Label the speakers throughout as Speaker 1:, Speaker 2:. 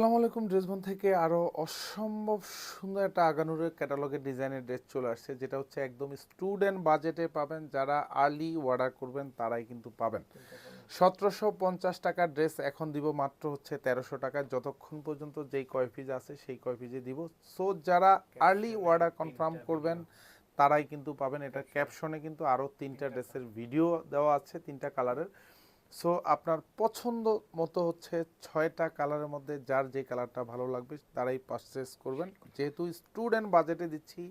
Speaker 1: আসসালামু আলাইকুম, ড্রেসবন থেকে আরও অসম্ভব সুন্দর একটা আগানুরের ক্যাটালগের ডিজাইনের ড্রেস চলে আসছে, যেটা হচ্ছে একদম স্টুডেন্ট বাজেটে পাবেন, যারা আর্লি অর্ডার করবেন তারাই কিন্তু পাবেন। সতেরোশো পঞ্চাশ টাকার ড্রেস এখন দিব মাত্র হচ্ছে তেরোশো টাকা, যতক্ষণ পর্যন্ত যেই কয় পিস আছে সেই কয় পিসে দিব। সো যারা আর্লি অর্ডার কনফার্ম করবেন, তারাই কিন্তু পাবেন। এটা ক্যাপশনে কিন্তু আরও তিনটা ড্রেসের ভিডিও দেওয়া আছে, তিনটা কালারের সো আপনার পছন্দ মতো হচ্ছে ছয়টা কালারের মধ্যে যার যে কালারটা ভালো লাগবে, তারাই পারচেস করবেন। যেহেতু স্টুডেন্ট বাজেটে দিচ্ছি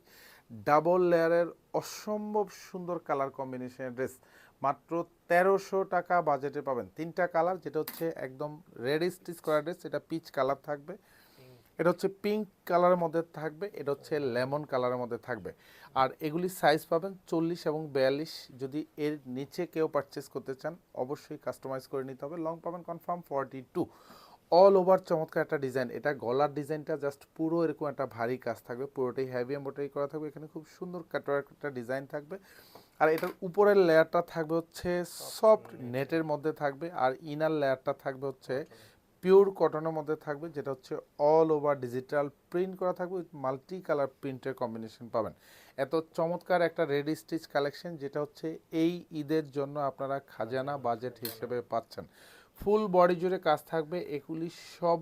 Speaker 1: ডাবল লেয়ারের অসম্ভব সুন্দর কালার কম্বিনেশনের ড্রেস মাত্র তেরোশো টাকা বাজেটে পাবেন। তিনটা কালার যেটা হচ্ছে একদম রেড স্টিচ করা ড্রেস এটা পিচ কালার থাকবে। এটা হচ্ছে পিঙ্ক কালারের মধ্যে থাকবে, এটা হচ্ছে লেমন কালারের মধ্যে থাকবে। আর এগুলি সাইজ পাবেন চল্লিশ এবং বিয়াল্লিশ। যদি এর নিচে কেউ পারচেস করতে চান, অবশ্যই কাস্টমাইজ করে নিতে হবে। লং পাবেন confirm forty two all over চমৎকার একটা ডিজাইন এটা গলার ডিজাইনটা জাস্ট পুরো এরকম একটা ভারী কাজ থাকবে, পুরোটাই হ্যাভি এম্বোটারি করা থাকবে। এখানে খুব সুন্দর কাটার একটা ডিজাইন থাকবে। আর এটার উপরের লেয়ারটা থাকবে হচ্ছে সফট নেটের মধ্যে থাকবে। আর ইনার লেয়ারটা থাকবে হচ্ছে পিওর কটনের মধ্যে থাকবে, যেটা হচ্ছে অল ওভার ডিজিটাল প্রিন্ট করা থাকবে মাল্টি কালার প্রিন্টের কম্বিনেশন পাবেন। এত চমৎকার একটা রেডি স্টিচ কালেকশন যেটা হচ্ছে এই ঈদের জন্য আপনারা খাজানা বাজেট হিসেবে পাচ্ছেন। ফুল বডি জুড়ে কাজ থাকবে, এগুলি সব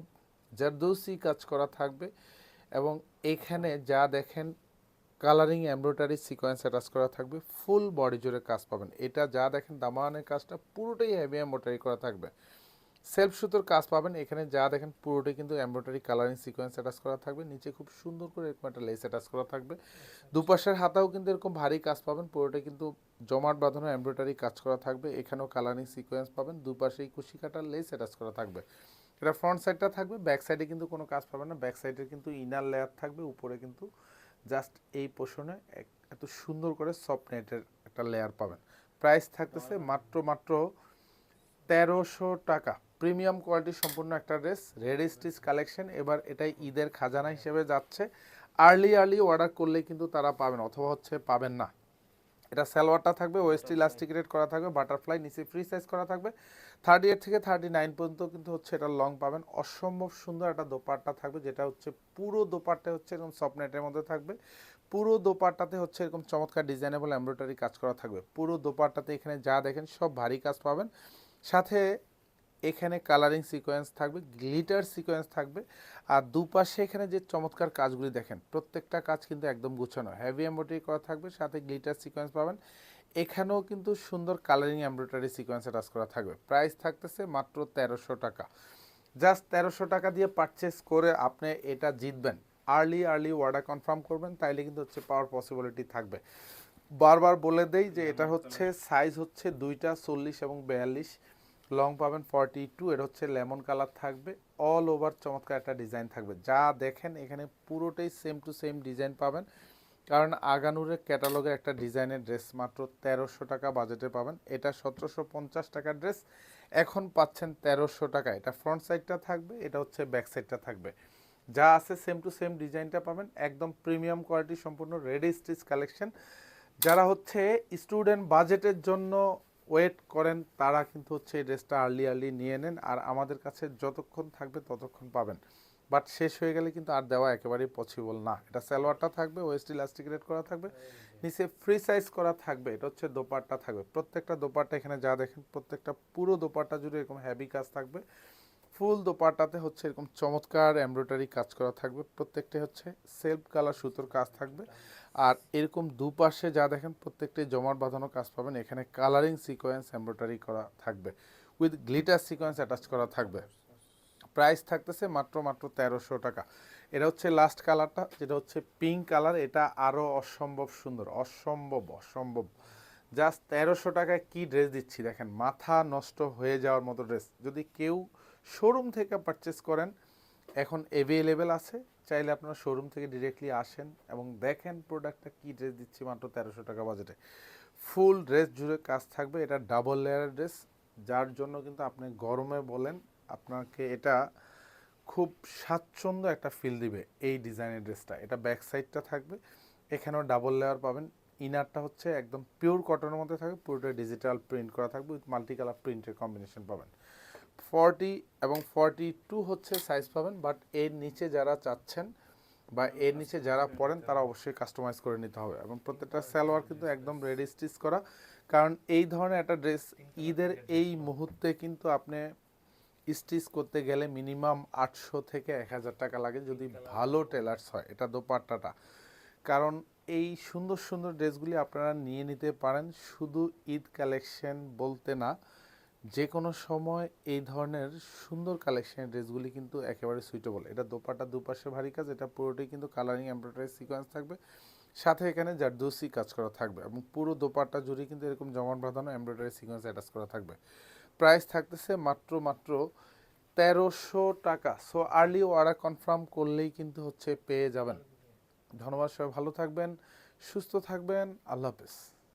Speaker 1: জারদৌসি কাজ করা থাকবে এবং এখানে যা দেখেন কালারিং এমব্রয়ডারি সিকোয়েন্স অ্যাটাচ করা থাকবে ফুল বডি জুড়ে কাজ পাবেন। এটা যা দেখেন দামানের কাজটা পুরোটাই হেভি এমব্রয়ডারি করা থাকবে। সেলফ সুতোর কাজ পাবেন। এখানে যা দেখেন, পুরোটাই কিন্তু এমব্রয়ডারি কালারিং সিকোয়েন্স অ্যাটাচ করা থাকবে। নিচে খুব সুন্দর করে এরকম একটা লেস অ্যাটাচ করা থাকবে। দুপাশের হাতাও কিন্তু এরকম ভারী কাজ পাবেন। পুরোটাই কিন্তু জমাট বাঁধানো এমব্রয়ডারি কাজ করা থাকবে। এখানেও কালারিং সিকোয়েন্স পাবেন। দুপাশেই কুশি কাটার লেস অ্যাটাচ করা থাকবে। এটা ফ্রন্ট সাইডটা থাকবে। ব্যাক সাইডে কিন্তু কোনো কাজ পাবেন না। ব্যাক সাইডের কিন্তু ইনার লেয়ার থাকবে। উপরে কিন্তু জাস্ট এই পোষণে এত সুন্দর করে সফট নেটের একটা লেয়ার পাবেন। প্রাইস থাকতেছে মাত্র মাত্র তেরোশো টাকা। প্রিমিয়াম কোয়ালিটি সম্পূর্ণ একটা ড্রেস, রেড স্টিচ কালেকশন। এবার এটাই ঈদের খাজানা হিসেবে যাচ্ছে। আর্লি আর্লি অর্ডার করলে কিন্তু তারা পাবেন, অথবা হচ্ছে পাবেন না। এটা সালোয়ারটা থাকবে ওয়েস্ট ইলাস্টিক রেড করা থাকবে বাটারফ্লাই নিচে ফ্রি সাইজ করা থাকবে। থার্টি এইট থেকে থার্টি নাইন পর্যন্ত কিন্তু হচ্ছে এটা লং পাবেন। অসম্ভব সুন্দর একটা দোপাট্টা থাকবে, যেটা হচ্ছে পুরো দোপাট্টা হচ্ছে এরকম সফটনেটের মধ্যে থাকবে। পুরো দোপাট্টাতে হচ্ছে এরকম চমৎকার ডিজাইনেবল এমব্রয়ডারি কাজ করা থাকবে। পুরো দোপাট্টাতে এখানে যা দেখেন সব ভারী কাজ পাবেন। সাথে এখানে কালারিং সিকোয়েন্স থাকবে গ্লিটার সিকোয়েন্স থাকবে, আর দুপাশে এখানে যে চমৎকার কাজগুলি দেখেন, প্রত্যেকটা কাজ কিন্তু একদম গুছানো। হ্যাভি এমব্রয়ডারি করা থাকবে, সাথে গ্লিটার সিকোয়েন্স পাবেন। এখানেও কিন্তু সুন্দর কালারিং এমব্রয়ডারি সিকোয়েন্স অ্যাটাচ করা থাকবে। প্রাইস থাকতেছে মাত্র তেরোশো টাকা। জাস্ট তেরোশো টাকা দিয়ে পারচেস করে আপনি এটা জিতবেন। আর্লি আর্লি অর্ডার কনফার্ম করবেন, তাইলে কিন্তু হচ্ছে পাওয়ার পসিবিলিটি থাকবে। বারবার বলে দেই যে এটা হচ্ছে সাইজ হচ্ছে দুইটা চল্লিশ এবং বিয়াল্লিশ। লং পাবেন ফর্টি টু এটা হচ্ছে লেমন কালার থাকবে। অল ওভার চমৎকার একটা ডিজাইন থাকবে। যা দেখেন, এখানে পুরোটাই সেম টু সেম ডিজাইন পাবেন। কারণ আগানুরের ক্যাটালগের একটা ডিজাইনের ড্রেস মাত্র তেরোশো টাকা বাজেটে পাবেন। এটা সতেরোশো পঞ্চাশ টাকার ড্রেস এখন পাচ্ছেন তেরোশো টাকা। এটা ফ্রন্ট সাইডটা থাকবে, এটা হচ্ছে ব্যাক সাইডটা থাকবে। যা আছে সেম টু সেম ডিজাইনটা পাবেন। একদম প্রিমিয়াম কোয়ালিটি সম্পূর্ণ রেডি স্টিচ কালেকশন যারা হচ্ছে স্টুডেন্ট বাজেটের জন্য ওয়েট করেন, তারা কিন্তু হচ্ছে এই ড্রেসটা আর্লি আর্লি নিয়ে নেন আর আমাদের কাছে যতক্ষণ থাকবে ততক্ষণ পাবেন। বাট শেষ হয়ে গেলে কিন্তু আর দেওয়া একেবারেই পসিবল না। এটা সালোয়ারটা থাকবে ওয়েস্ট ইলাস্টিক রেড করা থাকবে, নিচে ফ্রি সাইজ করা থাকবে, এটা হচ্ছে দোপাট্টা থাকবে। প্রত্যেকটা দোপাট্টা এখানে যা দেখেন, প্রত্যেকটা পুরো দোপাট্টা জুড়ে এরকম হ্যাভি কাজ থাকবে। ফুল দোপাট্টাতে হচ্ছে এরকম চমৎকার এমব্রয়ডারি কাজ করা থাকবে। প্রত্যেকটা হচ্ছে সেলফ কালার সুতোর কাজ থাকবে। আর এরকম দুপাশে যা দেখেন প্রত্যেকটি জমাট বাঁধানো কাজ পাবেন। এখানে কালারিং সিকোয়েন্স এমব্রয়ডারি করা থাকবে। উইথ গ্লিটার সিকোয়েন্স অ্যাটাচ করা থাকবে। প্রাইস থাকতেছে মাত্র মাত্র তেরোশো টাকা। এটা হচ্ছে লাস্ট কালারটা যেটা হচ্ছে পিঙ্ক কালার এটা আরও অসম্ভব সুন্দর, অসম্ভব অসম্ভব। জাস্ট তেরোশো টাকায় কী ড্রেস দিচ্ছি? দেখেন, মাথা নষ্ট হয়ে যাওয়ার মতো ড্রেস যদি কেউ শোরুম থেকে পারচেস করেন, এখন অ্যাভেলেবেল আছে। চাইলে আপনারা শোরুম থেকে ডিরেক্টলি আসেন এবং দেখেন প্রোডাক্টটা কী ড্রেস দিচ্ছি মাত্র তেরোশো টাকা বাজেটে ফুল ড্রেস জুড়ে কাজ থাকবে, এটা ডাবল লেয়ারের ড্রেস যার জন্য কিন্তু আপনি গরমে বলেন, আপনাকে এটা খুব স্বাচ্ছন্দ্য একটা ফিল দিবে এই ডিজাইনের ড্রেসটা এটা ব্যাক সাইডটা থাকবে, এখানেও ডাবল লেয়ার পাবেন। ইনারটা হচ্ছে একদম পিওর কটনের মধ্যে থাকবে, পুরোটা ডিজিটাল প্রিন্ট করা থাকবে উইথ মাল্টি কালার প্রিন্টের কম্বিনেশন পাবেন। ফর্টি এবং ফর্টি টু হচ্ছে সাইজ পাবেন বাট এর নিচে যারা চাচ্ছেন বা এর নিচে যারা পড়েন, তারা অবশ্যই কাস্টমাইজ করে নিতে হবে। এবং প্রত্যেকটা সালোয়ার কিন্তু একদম রেডি স্টিচ করা। কারণ এই ধরনের একটা ড্রেস ঈদের এই মুহূর্তে কিন্তু আপনি স্টিচ করতে গেলে মিনিমাম আটশো থেকে এক হাজার টাকা লাগে যদি ভালো টেলার্স হয়, এটা দোপাট্টাটা। কারণ এই সুন্দর সুন্দর ড্রেসগুলি আপনারা নিয়ে নিতে পারেন। শুধু ঈদ কালেকশন বলতে না যে কোনো সময় এই ধরনের সুন্দর কালেকশনের ড্রেসগুলি কিন্তু একেবারে সুইটেবল এটা দোপাট্টা দুপাশে ভারী কাজ, এটা পুরোটাই কিন্তু কালারিং এমব্রয়ডারি সিকোয়েন্স থাকবে। সাথে এখানে জারদোসি কাজ করা থাকবে এবং পুরো দোপাট্টা জুড়ে কিন্তু এরকম জমাট বাঁধানো এমব্রয়ডারি সিকোয়েন্স অ্যাটাচ করা থাকবে। প্রাইস থাকতেছে মাত্র মাত্র তেরোশো টাকা। সো আর্লি অর্ডার কনফার্ম করলেই কিন্তু হচ্ছে পেয়ে যাবেন। ধন্যবাদ সবাই, ভালো থাকবেন, সুস্থ থাকবেন, আল্লাহ হাফেজ।